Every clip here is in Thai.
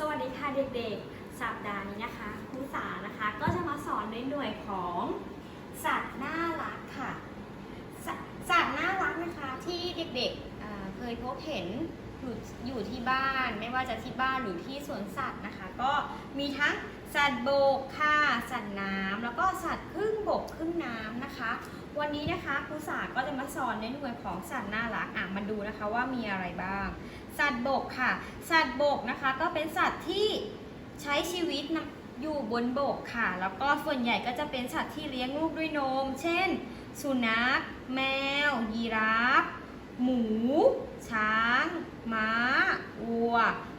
สวัสดีค่ะเด็กๆ สัปดาห์นี้นะคะครูสานะคะก็จะมาสอนในหน่วยของสัตว์น่ารักค่ะสสัตว์น่ารักนะคะที่เด็กๆอ่าเคยพบเห็นอยู่อยู่ที่บ้านไม่ว่าจะที่บ้านหรือที่สวนสัตว์นะคะ ก็มีทั้งสัตว์บกค่ะสัตว์น้ำแล้วก็สัตว์ครึ่งบกครึ่งน้ำนะคะ วันนี้นะคะครูสาก็จะมาสอนในหน่วยของสัตว์น่ารักอะมาดูนะคะว่ามีอะไรบ้าง สัตว์บกค่ะ สัตว์บกนะคะ ก็เป็นสัตว ช้ชีวิตอยู่บนบกค่ะ แล้วก็ส่วนใหญ่ก็จะเป็นสัตว์ที่เลี้ยงลูกด้วยนม เช่น สุนัข แมว ยีราฟ หมู ช้าง ม้า วัว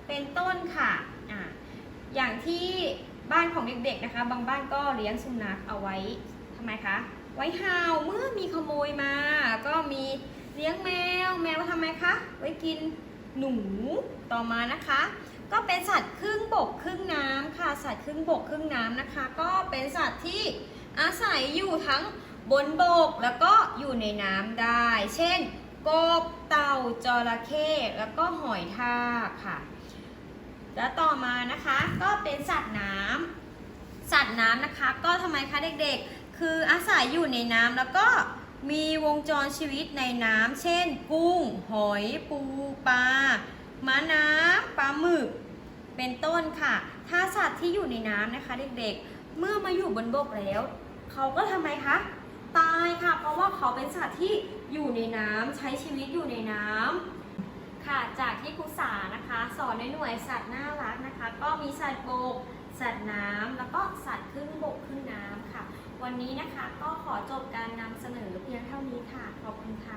เป็นต้นค่ะอะ อย่างที่บ้านของเด็กๆนะคะ บางบ้านก็เลี้ยงสุนัขเอาไว้ทำไมคะ ไว้เห่าเมื่อมีขโมยมา ก็มีเลี้ยงแมว แมวทำไมคะ ไว้กินหนู ต่อมานะคะ ก็เป็นสัตว์ครึ่งบก สัตว์ครึ่งบกครึ่งน้ำนะคะ ก็เป็นสัตว์ที่อาศัยอยู่ทั้งบนบกแล้วก็อยู่ในน้ำได้ เช่นกบเต่าจระเข้แล้วก็หอยทากค่ะ แล้วต่อมานะคะก็เป็นสัตว์น้ำสัตว์น้ำนะคะ ก็ทำไมคะเด็กๆ คืออาศัยอยู่ในน้ำแล้วก็มีวงจรชีวิตในน้ำเช่น กุ้ง หอย ปูปลาม้าน้ำปลาหมึก เป็นต้นค่ะ ถ้าสัตว์ที่อยู่ในน้ำนะคะ เด็กๆ เมื่อมาอยู่บนบกแล้ว เขาก็ทำไมคะ ตายค่ะ เพราะว่าเขาเป็นสัตว์ที่อยู่ในน้ำใช้ชีวิตอยู่ในน้ำค่ะ จากที่ครูสานะคะ สอนในหน่วยสัตว์น่ารักนะคะ ก็มีสัตว์บก สัตว์น้ำแล้วก็สัตว์ครึ่งบกครึ่งน้ำค่ะ วันนี้นะคะก็ขอจบการนำเสนอเพียงเท่านี้ค่ะ ขอบคุณค่ะ